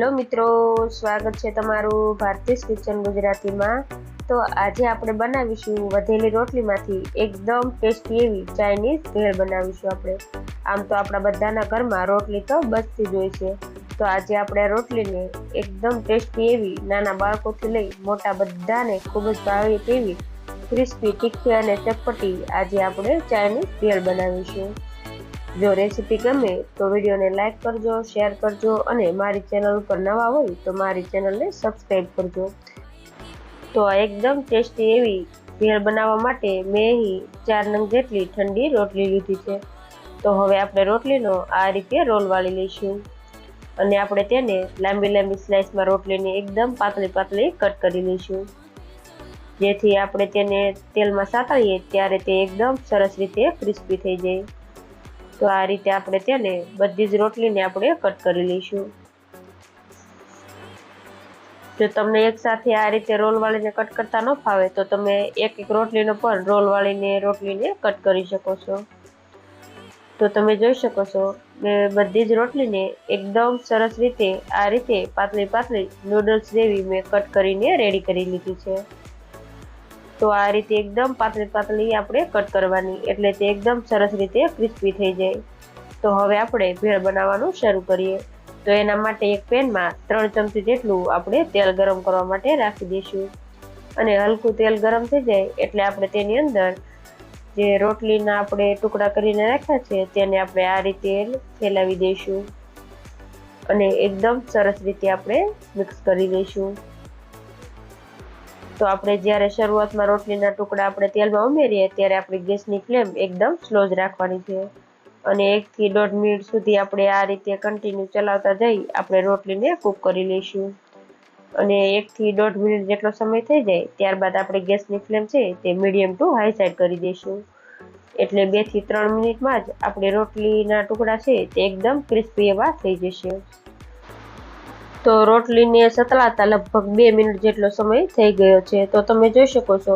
Hello મિત્રો, સ્વાગત છે તમારું ભારતીય કિચન ગુજરાતીમાં. તો આજે આપણે બનાવીશું વધેલી રોટલીમાંથી એકદમ ટેસ્ટી એવી ચાઇનીઝ ભેળ બનાવીશું આપણે. આમ તો આપણા બધાના ઘરમાં રોટલી તો બસતી જ હોય છે. તો આજે આપણે આ રોટલીને એકદમ ટેસ્ટી એવી નાના બાળકોથી લઈ મોટા બધાને ખૂબ જ ભાવે તેવી ક્રિસ્પી તીખી અને ચટપટી આજે આપણે ચાઇનીઝ ભેળ બનાવીશું. જો રેસીપી ગમે તો વિડીયોને લાઇક કરજો શેર કરજો અને મારી ચેનલ ઉપર નવા હોય તો મારી ચેનલને સબસ્ક્રાઈબ કરજો. તો આ એકદમ ટેસ્ટી એવી ભેળ બનાવવા માટે મેં અહીં ચાર નંગ જેટલી ઠંડી રોટલી લીધી છે. તો હવે આપણે રોટલીનો આ રીતે રોલ વાળી લઈશું. અને આપણે તેને લાંબી લાંબી સ્લાઇસમાં રોટલીને એકદમ પાતળી પાતળી કટ કરી લઈશું. જેથી આપણે તેને તેલમાં સાતળીએ ત્યારે તે એકદમ સરસ રીતે ક્રિસ્પી થઈ જાય. તો આ રીતે આપણે તેને બધી જ રોટલીને આપણે કટ કરી લઈશું. જો તમને એકસાથે આ રીતે રોલ વાળીને કટ કરતા ન ફાવે, તો તમે એક એક રોટલીનો પણ રોલ વાળીને રોટલીને કટ કરી શકો છો. તો તમે જોઈ શકો છો મેં બધી જ રોટલીને એકદમ સરસ રીતે આ રીતે પાતળી પાતળી નૂડલ્સ જેવી મેં કટ કરીને રેડી કરી લીધી છે. તો આ રીતે એકદમ પાતળી પાતળી આપણે કટ કરવાની, એટલે તે એકદમ સરસ રીતે ક્રિસ્પી થઈ જાય. તો હવે આપણે ભેળ બનાવવાનું શરૂ કરીએ. તો એના માટે એક પેનમાં ત્રણ ચમચી જેટલું આપણે તેલ ગરમ કરવા માટે રાખી દઈશું. અને હલકું તેલ ગરમ થઈ જાય, એટલે આપણે તેની અંદર જે રોટલીના આપણે ટુકડા કરીને રાખ્યા છે, તેને આપણે આ રીતે ફેલાવી દઈશું. અને એકદમ સરસ રીતે આપણે મિક્સ કરી દઈશું. તો આપણે જ્યારે શરૂઆતમાં રોટલીના ટુકડા આપણે તેલમાં ઉમેરીએ ત્યારે આપણી ગેસની ફ્લેમ એકદમ સ્લો જ રાખવાની છે. અને એકથી દોઢ મિનિટ સુધી આપણે આ રીતે કન્ટિન્યુ ચલાવતા જઈ આપણે રોટલીને કૂક કરી લઈશું. અને એકથી દોઢ મિનિટ જેટલો સમય થઈ જાય ત્યારબાદ આપણે ગેસની ફ્લેમ છે તે મીડિયમ ટુ હાઈ સાઈડ કરી દઈશું. એટલે બેથી ત્રણ મિનિટમાં જ આપણે રોટલીના ટુકડા છે તે એકદમ ક્રિસ્પી એવા થઈ જશે. તો રોટલીને સતળાતા લગભગ બે મિનિટ જેટલો સમય થઈ ગયો છે. તો તમે જોઈ શકો છો,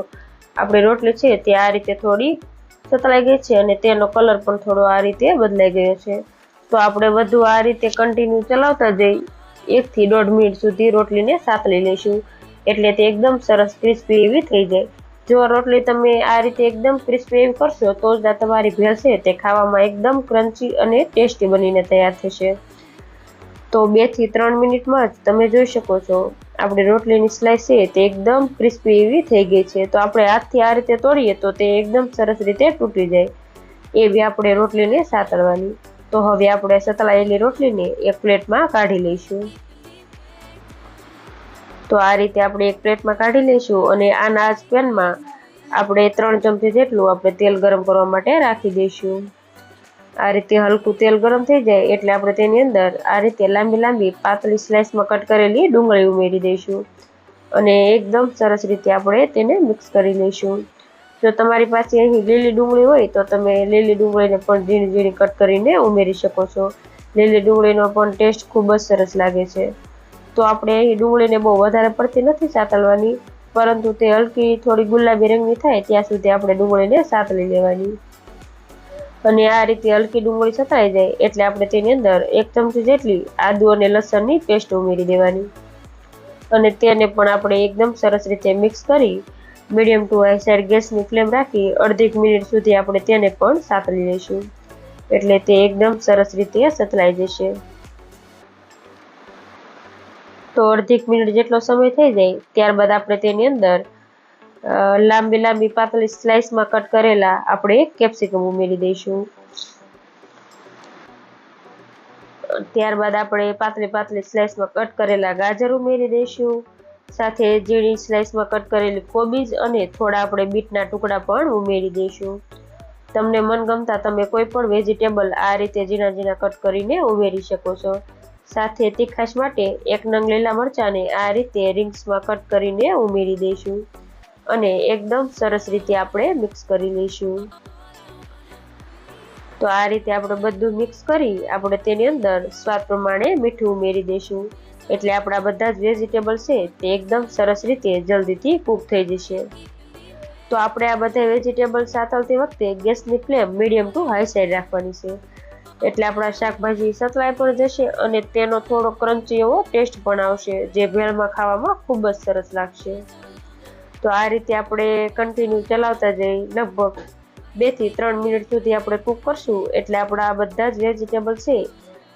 આપણી રોટલી છે તે આ રીતે થોડી સતળાઈ ગઈ છે અને તેનો કલર પણ થોડો આ રીતે બદલાઈ ગયો છે. તો આપણે વધુ આ રીતે કન્ટિન્યુ ચલાવતા જઈ એકથી દોઢ મિનિટ સુધી રોટલીને સાતલી લઈશું. એટલે તે એકદમ સરસ ક્રિસ્પી એવી થઈ જાય. જો રોટલી તમે આ રીતે એકદમ ક્રિસ્પી એવી કરશો તો જ તમારી ભેળ છે તે ખાવામાં એકદમ ક્રન્ચી અને ટેસ્ટી બનીને તૈયાર થશે. તો બેથી ત્રણ મિનિટમાં જ તમે જોઈ શકો છો. આપણે રોટલીની સ્લાઇસ છે તે એકદમ ક્રિસ્પી એવી થઈ ગઈ છે. તો આપણે હાથથી આ રીતે તોડીએ તો તે એકદમ સરસ રીતે તૂટી જાય. એવી આપણે રોટલીને સાતળવાની. તો હવે આપણે સતળાયેલી રોટલીને એક પ્લેટમાં કાઢી લઈશું. તો આ રીતે આપણે એક પ્લેટમાં કાઢી લઈશું અને આના જ પેનમાં આપણે ત્રણ ચમચી જેટલું આપણે તેલ ગરમ કરવા માટે રાખી દઈશું. આ રીતે હલકું તેલ ગરમ થઈ જાય એટલે આપણે તેની અંદર આ રીતે લાંબી લાંબી પાતળી સ્લાઇસમાં કટ કરેલી ડુંગળી ઉમેરી દઈશું. અને એકદમ સરસ રીતે આપણે તેને મિક્સ કરી લઈશું. જો તમારી પાસે અહીં લીલી ડુંગળી હોય તો તમે લીલી ડુંગળીને પણ ઝીણી ઝીણી કટ કરીને ઉમેરી શકો છો. લીલી ડુંગળીનો પણ ટેસ્ટ ખૂબ જ સરસ લાગે છે. તો આપણે અહીં ડુંગળીને બહુ વધારે પડતી નથી સાતળવાની પરંતુ તે હલકી થોડી ગુલાબી રંગની થાય ત્યાં સુધી આપણે ડુંગળીને સાતળી લેવાની. અને આ રીતે હલકી ડુંગળી સતાઈ જાય, એટલે આપણે તેની અંદર એક ચમચી જેટલી આદુ અને લસણની પેસ્ટ ઉમેરી દેવાની. અને તેને પણ આપણે એકદમ સરસ રીતે મિક્સ કરી, મીડિયમ ટુ હાઈ સાઈડ ગેસની ફ્લેમ રાખી, અડધી મિનિટ સુધી આપણે તેને પણ સાતળી લઈશું. એટલે તે એકદમ સરસ રીતે સતલાઈ જશે. તો અડધી મિનિટ જેટલો સમય થઈ જાય, ત્યારબાદ આપણે તેની અંદર લાંબી લાંબી પાતળી સ્લાઇસમાં કટ કરેલા આપણે કેપ્સિકમ ઉમેરી દઈશું. ત્યારબાદ આપણે પાતળી પાતળી સ્લાઇસમાં કટ કરેલા ગાજર ઉમેરી દઈશું. સાથે ઝીણી સ્લાઇસમાં કટ કરેલી કોબીજ અને થોડા આપણે બીટના ટુકડા પણ ઉમેરી દઈશું. તમને મનગમતા તમે કોઈ પણ વેજીટેબલ આ રીતે ઝીણા ઝીણા કટ કરીને ઉમેરી શકો છો. સાથે તીખાશ માટે એક નંગ લીલા મરચાંને આ રીતે રિંગ્સમાં કટ કરીને ઉમેરી દઈશું. અને એકદમ સરસ રીતે આપણે મિક્સ કરી લઈશું. તો આ રીતે આપણે બધું મિક્સ કરી આપણે તેની અંદર સ્વાદ પ્રમાણે મીઠું ઉમેરી દઈશું. એટલે આપણા બધા જ વેજીટેબલ છે તે એકદમ સરસ રીતે જલ્દીથી કૂક થઈ જશે. તો આપણે આ બધા વેજીટેબલ સાતવતી વખતે ગેસની flame medium to high side રાખવાની છે. એટલે આપણા શાકભાજી સતલાઈ પણ જશે અને તેનો થોડો ક્રન્ચી એવો ટેસ્ટ પણ આવશે, જે ભેળમાં ખાવામાં ખૂબ જ સરસ લાગશે. તો આ રીતે આપણે કન્ટિન્યુ ચલાવતા જઈ લગભગ બેથી ત્રણ મિનિટ સુધી આપણે કૂક કરશું. એટલે આપણા બધા જ વેજીટેબલ છે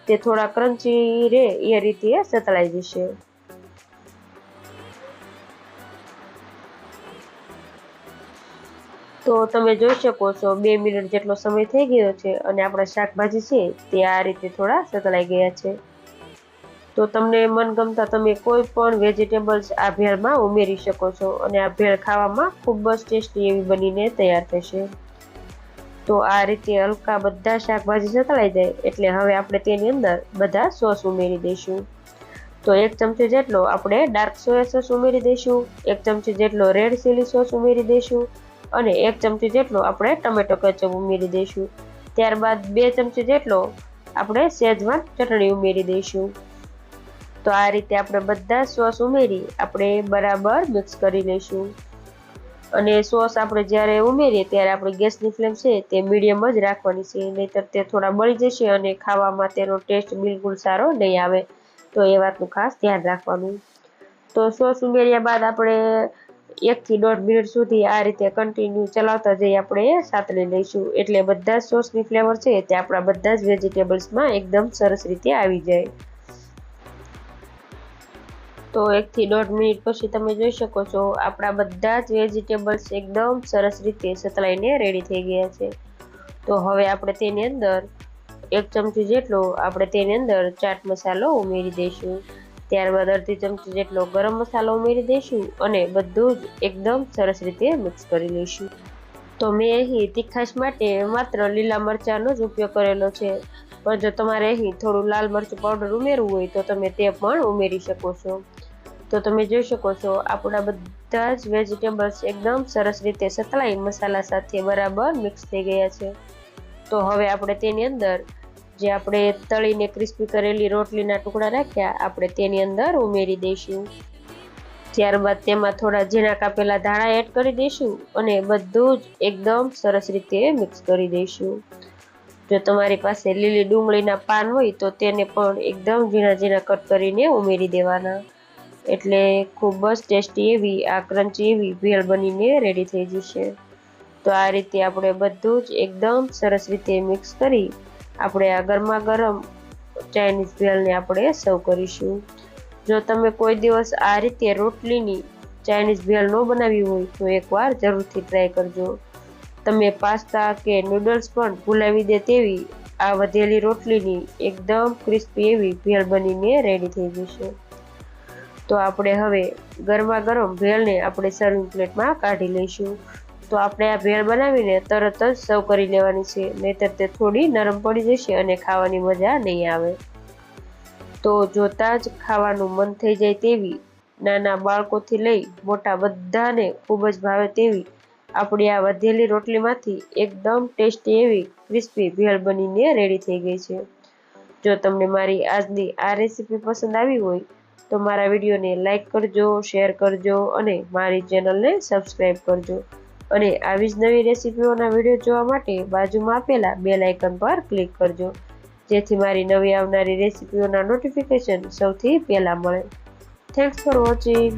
તે થોડા ક્રન્ચી રહે એ રીતે સતળાઈ જશે. તો તમે જોઈ શકો છો, બે મિનિટ જેટલો સમય થઈ ગયો છે અને આપણા શાકભાજી છે તે આ રીતે થોડા સતળાઈ ગયા છે. તો તમને મનગમતા તમે કોઈ પણ વેજીટેબલ્સ આ ભેળમાં ઉમેરી શકો છો અને આ ભેળ ખાવામાં ખૂબ જ ટેસ્ટી એવી બનીને તૈયાર થશે. તો આ રીતે હલકા બધા શાકભાજી સતળાઈ જાય એટલે હવે આપણે તેની અંદર બધા સોસ ઉમેરી દઈશું. તો એક ચમચી જેટલો આપણે ડાર્ક સોયા સોસ ઉમેરી દઈશું, એક ચમચી જેટલો રેડ ચીલી સોસ ઉમેરી દઈશું અને એક ચમચી જેટલો આપણે ટમેટો કેચઅપ ઉમેરી દઈશું. ત્યારબાદ બે ચમચી જેટલો આપણે શેજવાન ચટણી ઉમેરી દઈશું. તો આ રીતે આપણે બધા સોસ ઉમેરી, આપણે બરાબર મિક્સ કરી લઈશું. અને સોસ આપણે જ્યારે ઉમેરીએ ત્યારે આપણે ગેસની ફ્લેમ છે તે મીડિયમ જ રાખવાની છે, નહીંતર તે થોડા બળી જશે અને ખાવામાં તેનો ટેસ્ટ બિલકુલ સારો નહીં આવે. તો એ વાતનું ખાસ ધ્યાન રાખવાનું. તો સોસ ઉમેર્યા બાદ આપણે એકથી દોઢ મિનિટ સુધી આ રીતે કન્ટિન્યુ ચલાવતા જઈ આપણે સાતળી લઈશું. એટલે બધા જ સોસની ફ્લેવર છે તે આપણા બધા જ વેજીટેબલ્સમાં એકદમ સરસ રીતે આવી જાય. તો એકથી દોઢ મિનિટ પછી તમે જોઈ શકો છો, આપણા બધા જ વેજીટેબલ્સ એકદમ સરસ રીતે સતલાઈને રેડી થઈ ગયા છે. તો હવે આપણે તેની અંદર એક ચમચી જેટલો, આપણે તેની અંદર ચાટ મસાલો ઉમેરી દઈશું. ત્યારબાદ અડધી ચમચી જેટલો ગરમ મસાલો ઉમેરી દઈશું અને બધું જ એકદમ સરસ રીતે મિક્સ કરી લઈશું. તો મેં અહીં તીખાશ માટે માત્ર લીલા મરચાંનો જ ઉપયોગ કરેલો છે. પણ જો તમારે અહીં થોડું લાલ મરચું પાવડર ઉમેરવું હોય તો તમે તે પણ ઉમેરી શકો છો. તો તમે જોઈ શકો છો, આપણા બધા જ વેજીટેબલ્સ એકદમ સરસ રીતે સતલાઈ મસાલા સાથે બરાબર મિક્સ થઈ ગયા છે. તો હવે આપણે તેની અંદર જે આપણે તળીને ક્રિસ્પી કરેલી રોટલીના ટુકડા રાખ્યા, આપણે તેની અંદર ઉમેરી દઈશું. ત્યારબાદ તેમાં થોડા ઝીણા કાપેલા ધાણા એડ કરી દઈશું અને બધું જ એકદમ સરસ રીતે મિક્સ કરી દઈશું. જો તમારી પાસે લીલી ડુંગળીના પાન હોય તો તેને પણ એકદમ ઝીણા ઝીણા કટ કરીને ઉમેરી દેવાના. એટલે ખૂબ જ ટેસ્ટી એવી, આ ક્રંચી એવી ભેળ બનીને રેડી થઈ જશે તો આ રીતે આપણે બધું જ એકદમ સરસ રીતે મિક્સ કરી આપણે આ ગરમા ગરમ ચાઇનીઝ ભેળને આપણે સર્વ કરીશું. જો તમે કોઈ દિવસ આ રીતે રોટલીની ચાઇનીઝ ભેળ ન બનાવી હોય, તો એકવાર જરૂરથી ટ્રાય કરજો. તમે પાસ્તા કે નૂડલ્સ પણ ભૂલાવી દે તેવી આ વધેલી રોટલીની એકદમ ક્રિસ્પી એવી ભેળ બનીને રેડી થઈ જશે તો આપણે હવે ગરમા ગરમ ભેળને આપણે સર્વિંગ પ્લેટમાં કાઢી લઈશું. તો આપણે આ ભેળ બનાવીને તરત જ સર્વ કરી લેવાની છે. નહીતર તે થોડી નરમ પડી જશે અને ખાવાની મજા નહીં આવે. તો જોતા જ ખાવાનું મન થઈ જાય તેવી નાના બાળકોથી લઈ મોટા બધાને ખૂબ જ ભાવે તેવી આપણી આ વધેલી રોટલીમાંથી એકદમ ટેસ્ટી એવી ક્રિસ્પી ભેળ બનીને રેડી થઈ ગઈ છે. જો તમને મારી આજની આ રેસીપી પસંદ આવી હોય તો મારા વિડીયોને લાઇક કરજો શેર કરજો અને મારી ચેનલને સબસ્ક્રાઈબ કરજો. અને આવી જ નવી રેસીપીઓના વીડિયો જોવા માટે બાજુમાં આપેલા બે લાઇકન પર ક્લિક કરજો. જેથી મારી નવી આવનારી રેસીપીઓના નોટિફિકેશન સૌથી પહેલાં મળે. Thanks for watching